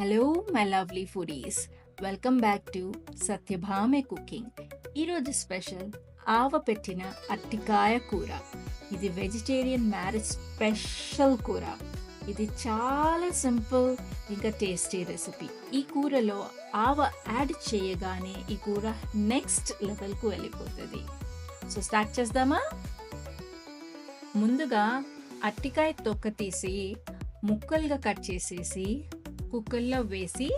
Hello my lovely foodies welcome back to సత్యభామే cooking ఈరోజు special ఆవ పెట్టిన అట్టికాయ కూర. ఇది వెజిటేరియన్ మ్యారేజ్ స్పెషల్ కూర. ఇది చాలా సింపుల్ ఇంకా టేస్టీ రెసిపీ ఈ కూరలో ఆవ యాడ్ చేయగానే ఈ కూర నెక్స్ట్ లెవెల్కు వెళ్ళిపోతుంది. సో స్టార్ట్ చేద్దామా? ముందుగా అట్టికాయ తొక్క తీసి ముక్కలుగా కట్ చేసేసి కుక్కర్లో వేసి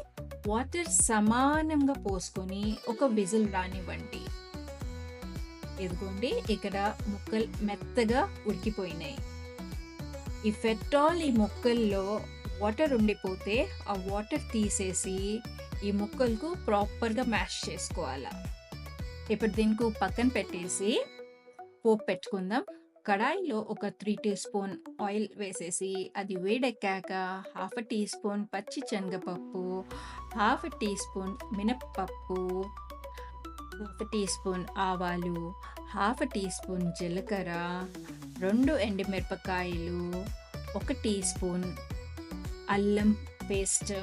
వాటర్ సమానంగా పోసుకొని ఒక విజిల్ రానివ్వండి. ఇదిగోండి ఇక్కడ ముక్కలు మెత్తగా ఉడికిపోయినాయి. ఈ ఫెట్టాల్ ఈ ముక్కల్లో వాటర్ ఉండిపోతే ఆ వాటర్ తీసేసి ఈ ముక్కలకు ప్రాపర్గా మ్యాష్ చేసుకోవాలి. ఇప్పుడు దీనికి పక్కన పెట్టేసి పోపు పెట్టుకుందాం. కడాయిలో ఒక త్రీ టీ స్పూన్ ఆయిల్ వేసేసి అది వేడెక్కాక హాఫ్ టీ స్పూన్ పచ్చి శనగపప్పు హాఫ్ టీ స్పూన్ మినప్పప్పు హాఫ్ టీ స్పూన్ ఆవాలు హాఫ్ టీ స్పూన్ జీలకర్ర రెండు ఎండుమిరపకాయలు ఒక టీ స్పూన్ అల్లం పేస్ట్.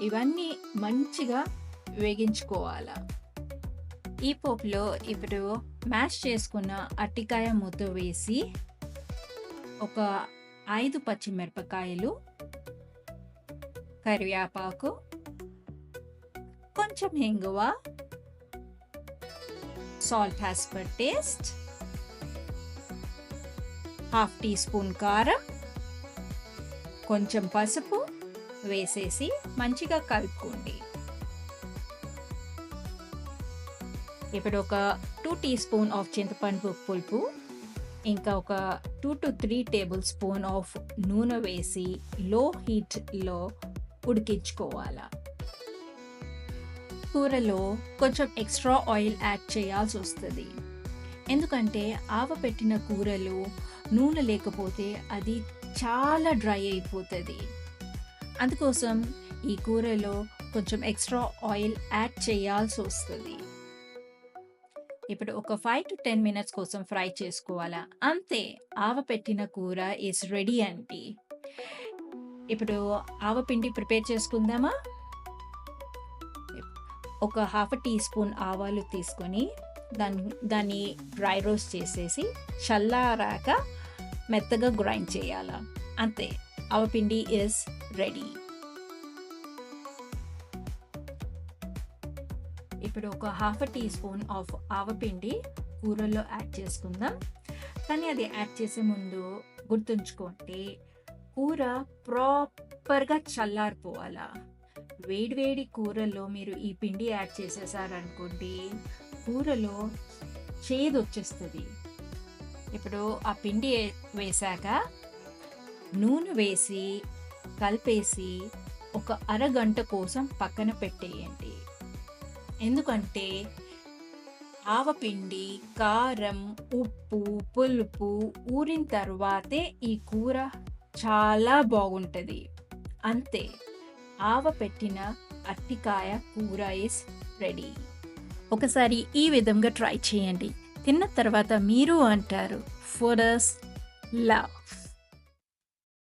ఇవన్నీ మంచిగా వేగించుకోవాలి. ఈ పోపులో ఇప్పుడు మ్యాష్ చేసుకున్న అట్టికాయ మూత వేసి ఒక ఐదు పచ్చిమిరపకాయలు కరివేపాకు కొంచెం హింగువ salt has per taste half teaspoon కారం కొంచెం పసుపు వేసేసి మంచిగా కలుపుకోండి. ఇప్పుడు ఒక టూ టీ స్పూన్ ఆఫ్ చింతపండు పులుపు ఇంకా ఒక two to three tablespoon of నూనె వేసి లో హీట్లో ఉడికించుకోవాలా. కూరలో కొంచెం ఎక్స్ట్రా ఆయిల్ యాడ్ చేయాల్సి వస్తుంది. ఎందుకంటే ఆవ పెట్టిన కూరలు నూనె లేకపోతే అది చాలా డ్రై అయిపోతుంది. అందుకోసం ఈ కూరలో కొంచెం ఎక్స్ట్రా ఆయిల్ యాడ్ చేయాల్సి వస్తుంది. ఇప్పుడు ఒక ఫైవ్ టు టెన్ మినిట్స్ కోసం ఫ్రై చేసుకోవాలా? అంతే. ఆవ పెట్టిన కూర ఈస్ రెడీ అండి ఇప్పుడు ఆవపిండి ప్రిపేర్ చేసుకుందామా? ఒక హాఫ్ టీ స్పూన్ ఆవాలు తీసుకొని దాన్ని దాన్ని డ్రై రోస్ట్ చేసేసి చల్లారాక మెత్తగా గ్రైండ్ చేయాల? అంతే. ఆవపిండి ఇస్ రెడీ ఇప్పుడు ఒక హాఫ్ టీ స్పూన్ ఆఫ్ ఆవపిండి కూరల్లో యాడ్ చేసుకుందాం. కానీ అది యాడ్ చేసే ముందు గుర్తుంచుకోండి కూర ప్రాపర్గా చల్లారిపోవాలా? వేడివేడి కూరల్లో మీరు ఈ పిండి యాడ్ చేసేసారనుకోండి కూరలో చేదు వచ్చేస్తుంది. ఇప్పుడు ఆ పిండి వేసాక నూనె వేసి కలిపేసి ఒక అరగంట కోసం పక్కన పెట్టేయండి. ఎందుకంటే ఆవపిండి కారం ఉప్పు పులుపు ఊరిన తర్వాతే ఈ కూర చాలా బాగుంటుంది. అంతే ఆవ పెట్టిన అట్టికాయ కూర ఇస్ రెడీ ఒకసారి ఈ విధంగా ట్రై చేయండి. తిన్న తర్వాత మీరు అంటారు ఫర్ లవ్